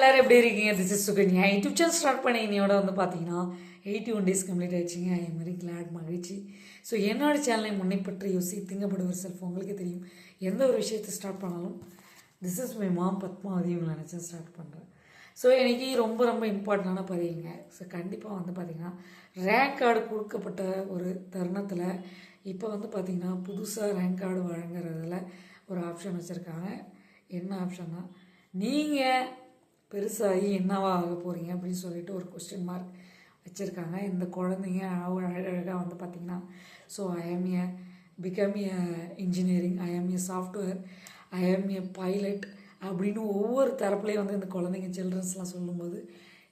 எல்லாரும் எப்படி இருக்கீங்க? This is Sukanya YouTube channel start பண்ணி இன்னையோட வந்து பார்த்தீங்கன்னா எயிட்டி ஒன் டேஸ் கம்ப்ளீட் ஆயிடுச்சிங்க. ஐ எம் வெரி கிளாட் மகிழ்ச்சி. ஸோ என்னோட சேனலை முன்னைப்பற்றி யோசி திங்கப்படுவர் செல்ஃப் உங்களுக்கு தெரியும். எந்த ஒரு விஷயத்தை ஸ்டார்ட் பண்ணாலும் this is my mom Padmavathi இவங்களை நினச்சா ஸ்டார்ட் பண்ணுறேன் ஸோ எனக்கு ரொம்ப ரொம்ப இம்பார்ட்டண்டான பதிவுங்க ஸோ கண்டிப்பாக வந்து பார்த்திங்கன்னா ரேங்க் கார்டு கொடுக்கப்பட்ட ஒரு தருணத்தில் இப்போ வந்து பார்த்திங்கன்னா புதுசாக ரேங்க் கார்டு வழங்குறதுல ஒரு ஆப்ஷன் வச்சுருக்காங்க. என்ன ஆப்ஷன்னா நீங்கள் பெருசாகி என்னவா ஆக போகிறீங்க அப்படின்னு சொல்லிட்டு ஒரு கொஸ்டின் மார்க் வச்சுருக்காங்க. இந்த குழந்தைங்க அழகழகாக வந்து பார்த்திங்கன்னா so I'm a BCom a engineering I'm a software I'm a pilot அப்படின்னு ஒவ்வொரு தரப்புலையும் வந்து இந்த குழந்தைங்க சில்ட்ரன்ஸ்லாம் சொல்லும்போது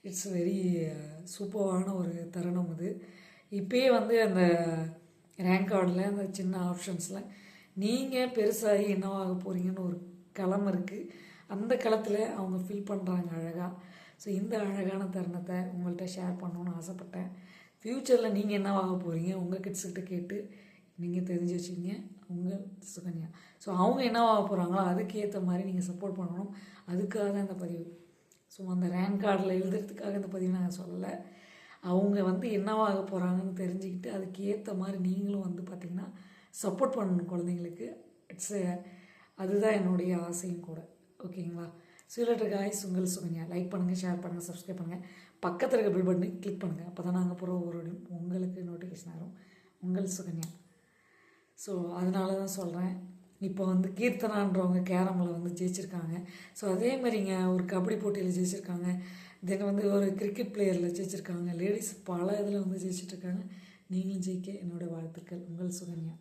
இட்ஸ் வெரி சூப்பரான ஒரு தருணம் இது இப்போயே வந்து அந்த ரேங்க் கார்டில் அந்த சின்ன ஆப்ஷன்ஸில் நீங்கள் பெருசாகி என்னவாக போகிறீங்கன்னு ஒரு களம் இருக்குது அந்த களத்தில் அவங்க ஃபீல் பண்ணுறாங்க அழகாக ஸோ இந்த அழகான தருணத்தை உங்கள்கிட்ட ஷேர் பண்ணணுன்னு ஆசைப்பட்டேன். ஃப்யூச்சரில் நீங்கள் என்ன வாங்க போகிறீங்க உங்கள் கிட்ஸ்கிட்ட கேட்டு நீங்கள் தெரிஞ்சு வச்சுக்கிங்க. உங்கள் சுகன்யா. ஸோ அவங்க என்ன வாங்க போகிறாங்களோ அதுக்கேற்ற மாதிரி நீங்கள் சப்போர்ட் பண்ணணும். அதுக்காக தான் இந்த பதிவு. ஸோ அந்த ரேங்க் கார்டில் எழுதுறதுக்காக இந்த பதிவு நான் சொல்லலை. அவங்க வந்து என்னவாக போகிறாங்கன்னு தெரிஞ்சுக்கிட்டு அதுக்கு ஏற்ற மாதிரி நீங்களும் வந்து பார்த்திங்கன்னா சப்போர்ட் பண்ணணும் குழந்தைங்களுக்கு. இட்ஸ் அதுதான் என்னுடைய ஆசையும் கூட. ஓகேங்களா? சீலட்டர் காய்ஸ் உங்கள் சுகன்யா. லைக் பண்ணுங்கள் ஷேர் பண்ணுங்கள் சப்ஸ்கிரைப் பண்ணுங்கள் பக்கத்தில் இருக்க பில் பட்டனை கிளிக் பண்ணுங்கள் அப்போ தான் நாங்கள் போகிற ஒரு உங்களுக்கு நோட்டிஃபிகேஷன் ஆகும் உங்கள் சுகன்யா. ஸோ அதனால தான் சொல்கிறேன் இப்போ வந்து கீர்த்தனான்றவங்க கேரமில் வந்து ஜெயிச்சிருக்காங்க. ஸோ அதே மாதிரிங்க ஒரு கபடி போட்டியில் ஜெயிச்சிருக்காங்க. தென் வந்து ஒரு கிரிக்கெட் பிளேயரில் ஜெயிச்சிருக்காங்க. லேடிஸ் பல இதில் வந்து ஜெயிச்சிட்ருக்காங்க நீங்களும் ஜெயிக்க என்னோடய வாழ்த்துக்கள். உங்கள் சுகன்யா.